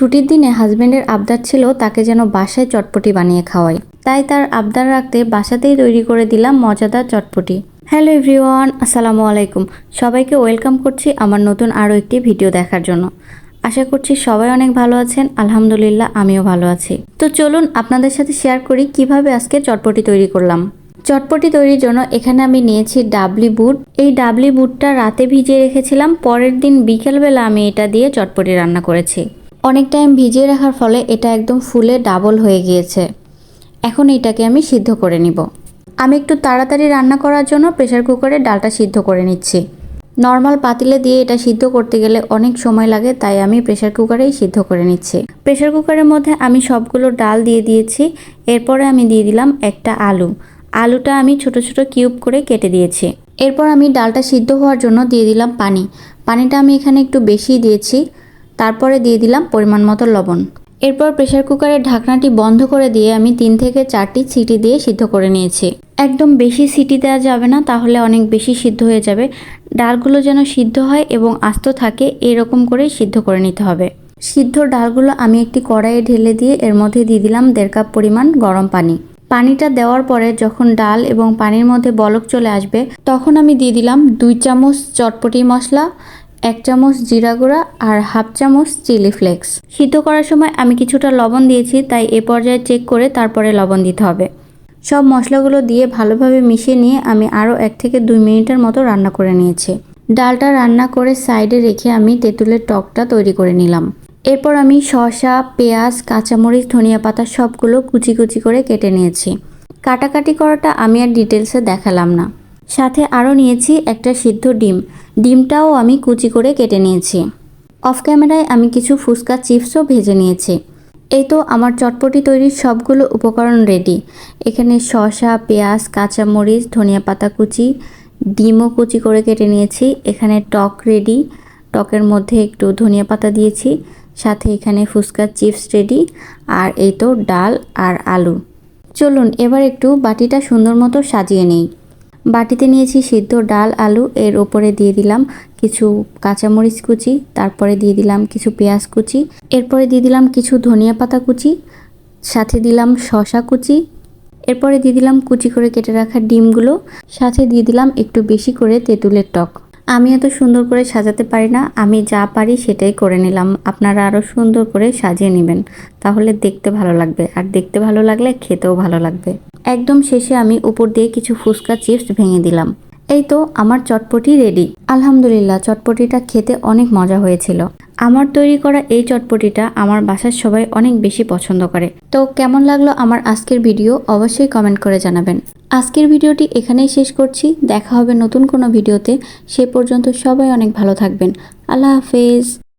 ছুটির দিনে হাজবেন্ডের আবদার ছিল তাকে যেন বাসায় চটপটি বানিয়ে খাওয়াই। তাই তার আবদার রাখতে বাসাতেই তৈরি করে দিলাম মজাদার চটপটি। হ্যালো এভরিওয়ান, আসসালামু আলাইকুম। সবাইকে ওয়েলকাম করছি আমার নতুন আরও একটি ভিডিও দেখার জন্য। আশা করছি সবাই অনেক ভালো আছেন, আলহামদুলিল্লাহ আমিও ভালো আছি। তো চলুন আপনাদের সাথে শেয়ার করি কীভাবে আজকে চটপটি তৈরি করলাম। চটপটি তৈরির জন্য এখানে আমি নিয়েছি ডাবলি বুট। এই ডাবলি বুটটা রাতে ভিজিয়ে রেখেছিলাম, পরের দিন বিকেলবেলা আমি এটা দিয়ে চটপটি রান্না করেছি। অনেক টাইম ভিজিয়ে রাখার ফলে এটা একদম ফুলে ডাবল হয়ে গিয়েছে। এখন এটাকে আমি সিদ্ধ করে নিব। আমি একটু তাড়াতাড়ি রান্না করার জন্য প্রেসার কুকারে ডালটা সিদ্ধ করে নিচ্ছি। নর্মাল পাতিলে দিয়ে এটা সিদ্ধ করতে গেলে অনেক সময় লাগে, তাই আমি প্রেসার কুকারেই সিদ্ধ করে নিচ্ছি। প্রেসার কুকারের মধ্যে আমি সবগুলো ডাল দিয়ে দিয়েছি। এরপরে আমি দিয়ে দিলাম একটা আলু। আলুটা আমি ছোট ছোট কিউব করে কেটে দিয়েছি। এরপর আমি ডালটা সিদ্ধ হওয়ার জন্য দিয়ে দিলাম পানি। পানিটা আমি এখানে একটু বেশি দিয়েছি। তারপরে দিয়ে দিলাম পরিমাণ মতো লবণ। এরপর প্রেসার কুকারের ঢাকনাটি বন্ধ করে দিয়ে আমি তিন থেকে চারটি সিটি দিয়ে সিদ্ধ করে নিয়েছি। একদম বেশি সিটি দেওয়া যাবে না, তাহলে অনেক বেশি সিদ্ধ হয়ে যাবে। ডালগুলো যেন সিদ্ধ হয় এবং আস্ত থাকে, এরকম করেই সিদ্ধ করে নিতে হবে। সিদ্ধ ডালগুলো আমি একটি কড়াইয়ে ঢেলে দিয়ে এর মধ্যে দিয়ে দিলাম দেড় কাপ পরিমাণ গরম পানি। পানিটা দেওয়ার পরে যখন ডাল এবং পানির মধ্যে বলক চলে আসবে, তখন আমি দিয়ে দিলাম দুই চামচ চটপটি মশলা এক চামচ জিরা গুঁড়া আর হাফ চামচ চিলি ফ্লেক্স। সিদ্ধ করার সময় আমি কিছুটা লবণ দিয়েছি, তাই এ পর্যায়ে চেক করে তারপরে লবণ দিতে হবে। সব মশলাগুলো দিয়ে ভালোভাবে মিশিয়ে নিয়ে আমি আরও এক থেকে দুই মিনিটের মতো রান্না করে নিয়েছি। ডালটা রান্না করে সাইডে রেখে আমি তেঁতুলের টকটা তৈরি করে নিলাম। এরপর আমি শসা, পেঁয়াজ, কাঁচামরিচ, ধনিয়া পাতা সবগুলো কুচি কুচি করে কেটে নিয়েছি। কাটাকাটি করাটা আমি আর ডিটেলসে দেখালাম না। সাথে আরও নিয়েছি একটা সিদ্ধ ডিম। ডিমটাও আমি কুচি করে কেটে নিয়েছি। অফ ক্যামেরায় আমি কিছু ফুচকা চিপসও ভেজে নিয়েছি। এই তো আমার চটপটি তৈরির সবগুলো উপকরণ রেডি। এখানে শসা, পেঁয়াজ, কাঁচামরিচ, ধনিয়া পাতা কুচি, ডিমও কুচি করে কেটে নিয়েছি। এখানে টক রেডি। টকের মধ্যে একটু ধনিয়া পাতা দিয়েছি। সাথে এখানে ফুচকার চিপস রেডি। আর এই তো ডাল আর আলু। চলুন, এবার একটু বাটিটা সুন্দর মতো সাজিয়ে নেই। বাটিতে নিয়েছি সিদ্ধ ডাল, আলু, এর ওপরে দিয়ে দিলাম কিছু কাঁচামরিচ কুচি, তারপরে দিয়ে দিলাম কিছু পেঁয়াজ কুচি, এরপরে দিয়ে দিলাম কিছু ধনিয়া পাতা কুচি, সাথে দিলাম শশা কুচি, এরপরে দিয়ে দিলাম কুচি করে কেটে রাখা ডিমগুলো, সাথে দিয়ে দিলাম একটু বেশি করে তেঁতুলের টক। আমি এত সুন্দর করে সাজাতে পারি না, আমি যা পারি সেটাই করে নিলাম। আপনারা আরও সুন্দর করে সাজিয়ে নেবেন, তাহলে দেখতে ভালো লাগবে। আর দেখতে ভালো লাগলে খেতেও ভালো লাগবে। একদম শেষে আমি উপর দিয়ে কিছু ফুচকা চিপস ভেঙে দিলাম। এই তো আমার চটপটি রেডি আলহামদুলিল্লাহ, চটপটিটা খেতে অনেক মজা হয়েছিল। আমার তৈরি করা এই চটপটিটা আমার বাসার সবাই অনেক বেশি পছন্দ করে। তো কেমন লাগল আমার আজকের ভিডিও অবশ্যই কমেন্ট করে জানাবেন। আজকের ভিডিওটি এখানেই শেষ করছি। দেখা হবে নতুন কোনো ভিডিওতে। সে পর্যন্ত সবাই অনেক ভালো থাকবেন। আল্লাহ হাফেজ।